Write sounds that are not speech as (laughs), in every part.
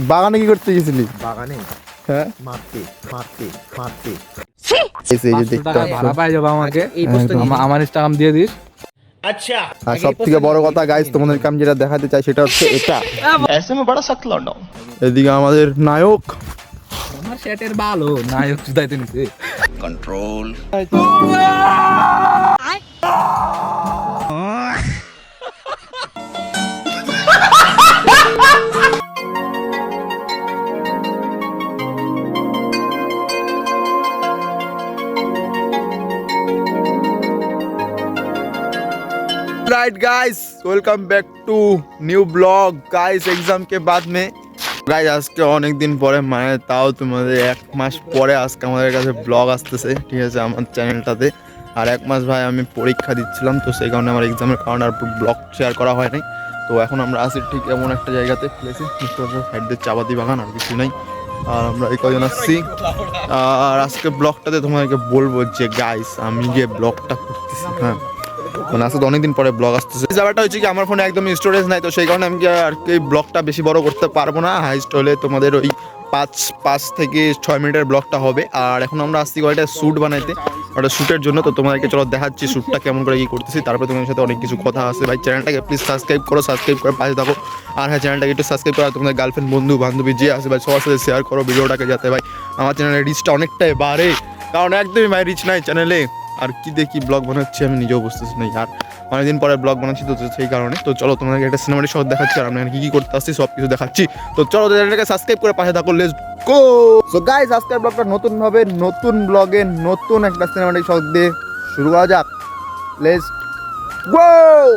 বাগানে কি করতে গেছিলি? বাগানে? হ্যাঁ? হ্যাঁ, দিয়ে আর সব থেকে বড় কথা গাইস তোমাদেরকে আমি যেটা দেখাতে চাই সেটা হচ্ছে এটা। এদিকে আমাদের নায়ক। ভালো নায়ক control. right guys welcome back to new blog guys exam के बाद में গাইজ আজকে অনেক দিন পরে মানে তাও তোমাদের এক মাস পরে আজকে আমাদের কাছে ব্লগ আসতেছে ঠিক আছে আমার চ্যানেলটাতে আর এক মাস ভাই আমি পরীক্ষা দিচ্ছিলাম তো সেই কারণে আমার এক্সামের কারণে আর ব্লগ শেয়ার করা হয় নাই তো এখন আমরা আসি ঠিক এমন একটা জায়গাতে প্লেসে সাইড দিয়ে চাপাতি বাগান আর কিছু নাই আর আমরা এই কজন আসছি আর আজকে ব্লগটাতে তোমাদেরকে বলবো যে গাইস আমি যে ব্লগটা করতেছি হ্যাঁ মানে আসলে অনেকদিন পরে ব্লগ আসতেছে। ব্যাপারটা হচ্ছে কি, আমার ফোনে একদম স্টোরেজ নাই, তো সেই কারণে আমি আর কি ব্লগটা বেশি বড় করতে পারব না। হাইস্ট হলে তোমাদের ওই পাঁচ পাঁচ থেকে ছয় মিনিটের ব্লগটা হবে। আর এখন আমরা আসছি কয়েকটা শ্যুট বানাইতে। ওটা শ্যুটের জন্য তো তোমাদেরকে চলো দেখাচ্ছি শ্যুটটা কেমন করে কি করতেছি। তারপরে তোমাদের সাথে অনেক কিছু কথা আছে। ভাই চ্যানেলটাকে প্লিজ সাবস্ক্রাইব করো সাবস্ক্রাইব করে পাশে থাকো। আর হ্যাঁ চ্যানেলটাকে একটু সাবস্ক্রাইব করো। তোমাদের গার্লফ্রেন্ড বন্ধু, বান্ধবী যে আছে, ভাই, সবার সাথে শেয়ার করো ভিডিওটাকে যাতে, ভাই, আমার চ্যানেলের রিচটা অনেকটাই বাড়ে। কারণ একদমই, ভাই রিচ নাই চ্যানেলে আর কি দেখি ব্লগ বানাচ্ছি আমি নিজেও বুঝতেছি না আর অনেকদিন পরে ব্লগ বানাচ্ছি তো সেই কারণে। তো চলো তোমাদেরকে একটা সিনেমাটি শহর দেখাচ্ছি আর আমরা এখানে কি কি করতে আসছি সব কিছু দেখাচ্ছি। তো চলো চ্যানেলটাকে সাবস্ক্রাইব করে পাশে থাকো লেস গো সো গাইস আজকের ব্লগটা নতুন ভাবে নতুন ব্লগে নতুন একটা সিনেমাটিক শহর দিয়ে শুরু করা যাক। লেস গো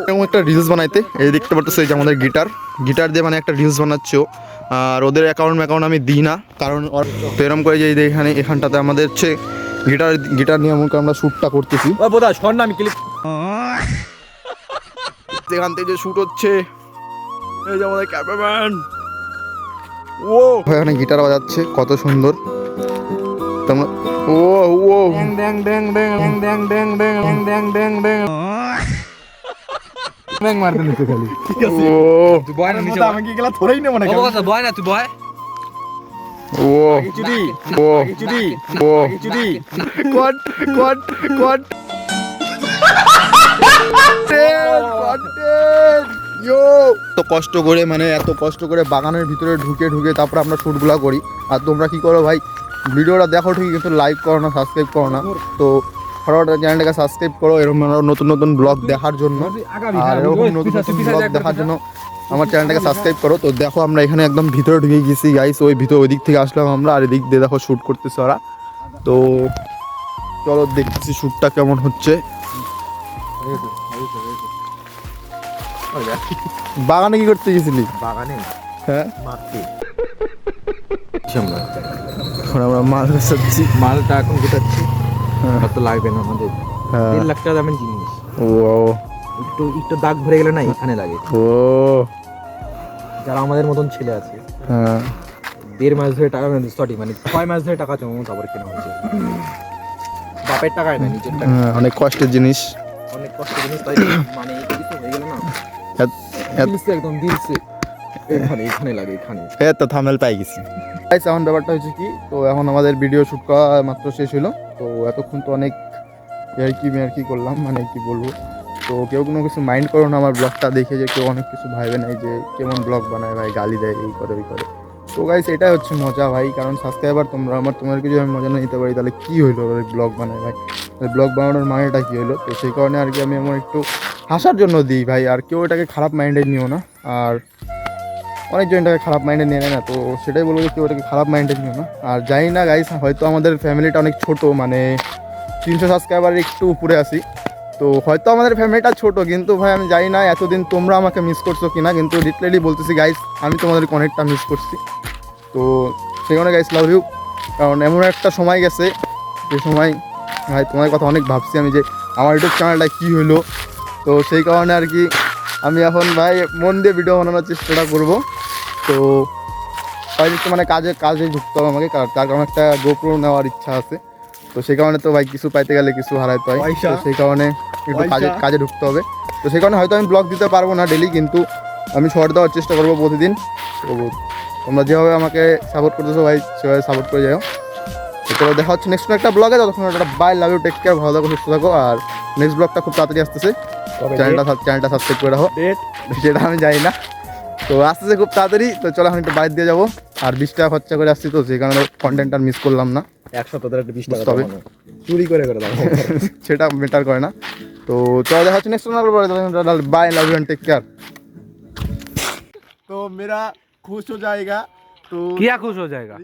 এরকম একটা রিলস বানাইতে এই দেখতে পারতেছো এই যে আমাদের গিটার গিটার দিয়ে মানে একটা রিলস বানাচ্ছ আর ওদের অ্যাকাউন্ট অ্যাকাউন্ট আমি দিই না কারণ তো এরকম করে যে এখানে এখানটাতে আমাদের হচ্ছে গিটার গিটার নিয়ে এমন করে আমরা শ্যুটটা করতেছি ও বোধা শোন না আমি ক্লিপ এখান থেকে যে শুট হচ্ছে এই যে আমাদের ক্যামেরাম্যান ও এখানে গিটার বাজাচ্ছে কত সুন্দর তোমরা ও ও ড্যাং ড্যাং ড্যাং ড্যাং ড্যাং ড্যাং ড্যাং ড্যাং ড্যাং ড্যাং ড্যাং মারতে নিছে খালি ও তুই বয় না নিচে আমাকে গেলা ধরেই নেব না ও কথা বয় না তুই বয় চুদি ও চুদি কট কট কট তো কষ্ট করে মানে এত কষ্ট করে বাগানের ভিতরে ঢুকে ঢুকে তারপর আমরা শ্যুটগুলো করি। আর তোমরা কি করো ভাই? ভিডিওটা দেখো ঠিকই কিন্তু লাইক করো না সাবস্ক্রাইব করো না। তো ফটোটা চ্যানেলটাকে সাবস্ক্রাইব করো এরকম নতুন নতুন ব্লগ দেখার জন্য। আর এরকম নতুন নতুন ব্লগ দেখার জন্য আমার চ্যানেলটাকে সাবস্ক্রাইব করো। তো দেখো আমরা এখানে একদম ভিতরে ঢুকে গেছি গাইস ওই ভিতর ওই দিক থেকে আসলাম আমরা আর এদিক দিয়ে দেখো শ্যুট করতেছে ওরা। তো চলো দেখতেছি শ্যুটটা কেমন হচ্ছে। বাগানে কি করতে গেছিলি? বাগানে? হ্যাঁ? মারতে এখন আমরা বেচাচ্ছি। মালটা এখন গোটাচ্ছি। হ্যাঁ। অত লাগবে না আমাদের। হ্যাঁ। দেড় লাখ টাকা দামের জিনিস। ও। একটু একটু দাগ ভরে গেলে না এখানে লাগে। ও। যারা আমাদের মতন ছেলে আছে হ্যাঁ। দেড় মাস ধরে টাকা সরি মানে ছয় মাস ধরে টাকা জমাবো তারপর কেনা হয়েছে। বাপের টাকায় না নিজের টাকা হ্যাঁ, অনেক কষ্টের জিনিস। অনেক কষ্টের জিনিস তাই মানে কিছু হয়ে গেল না। দিলসে একদম দিলসে এখানে এখানে লাগে এখানে এই তো থামনেল পাই গেছি। গাইস এখন ব্যাপারটা হচ্ছে কি তো এখন আমাদের ভিডিও শুট করা মাত্র শেষ হলো তো এতক্ষণ তো অনেক আর কি আর কি করলাম মানে কি বলব। তো কেউ কোনো কিছু মাইন্ড করো না, আমার ব্লগটা দেখে যে কেউ অনেক কিছু ভাইবে নাই যে কেমন ব্লগ বানায় ভাই, গালি দেয়, এই করে, ওই করে। তো গাইস এটাই হচ্ছে মজা ভাই, কারণ সাবস্ক্রাইবার তোমরা, আমার তোমার কিছু আমি মজা না নিতে পারি, তাহলে কি হইল ব্লগ বানায় ভাই? ব্লগ বানানোর মানেটা কী হলো তো সেই কারণে আর কি আমি আমার একটু হাসার জন্য দিই ভাই, আর কেউ এটাকে খারাপ মাইন্ডে নিও না। আর অনেকজন এটাকে খারাপ মাইন্ডে নিয়ে নেয় না, তো সেটাই বলব যে কেউ এটাকে খারাপ মাইন্ডে নিও না। আর জানি না গাইস হয়তো আমাদের ফ্যামিলিটা অনেক ছোট মানে তিনশো সাবস্ক্রাইবার একটু উপরে আসি তো হয়তো আমাদের ফ্যামিলিটা ছোট, কিন্তু ভাই আমি জানি না এতদিন তোমরা আমাকে মিস করছ কিনা, কিন্তু লিটারেলি বলতেছি গাইস আমি তোমাদেরকে অনেকটা মিস করছি। তো সেই কারণে গাইস লাভ ইউ কারণ এমন একটা সময় গেছে, যে সময়, ভাই, তোমার কথা অনেক ভাবছি আমি যে আমার ইউটিউব চ্যানেলটা কী হলো? তো সেই কারণে আর কি আমি এখন, ভাই, মন দিয়ে ভিডিও বানানোর চেষ্টাটা করব। তো একটু মানে কাজে কাজে ঢুকতে হবে আমাকে তার কারণ একটা গোপ্রো নেওয়ার ইচ্ছা আছে। তো সেই কারণে তো ভাই কিছু পাইতে গেলে কিছু হারাইতে হয়। তো সেই কারণে একটু কাজে কাজে ঢুকতে হবে। তো সেই কারণে হয়তো আমি ব্লগ দিতে পারব না ডেলি কিন্তু আমি শর্ট দেওয়ার চেষ্টা করব প্রতিদিন। তো তোমরা যেভাবে আমাকে সাপোর্ট করতেছো ভাই সেভাবে সাপোর্ট করে যাও। তো দেখা হচ্ছে নেক্সট একটা ব্লগে যতক্ষণ একটা bye love you take care ভালো থাকো সুস্থ থাকো। আর নেক্সট ব্লগটা খুব তাড়াতাড়ি আসতেছে। চ্যানেলটা চ্যানেলটা সাবস্ক্রাইব করে রাখো। (laughs) সেটা আমি জানি না। তো আসতেছে খুব তাড়াতাড়ি। তো চলো এখন একটু বাইরে দিয়ে যাব। আর বিশ টাকা খরচা করে আসছি তো সেই কারণে কন্টেন্ট আর মিস করলাম না একশো তোদের একটা বিশ টাকা বুঝতে হবে। দাম হবে। চুরি করে করে দাও (laughs) সেটা মেটার করে না তো চলো দেখা হচ্ছে next bye love you take care तो मेरा खुश हो जाएगा तो किया खुश हो जाएगा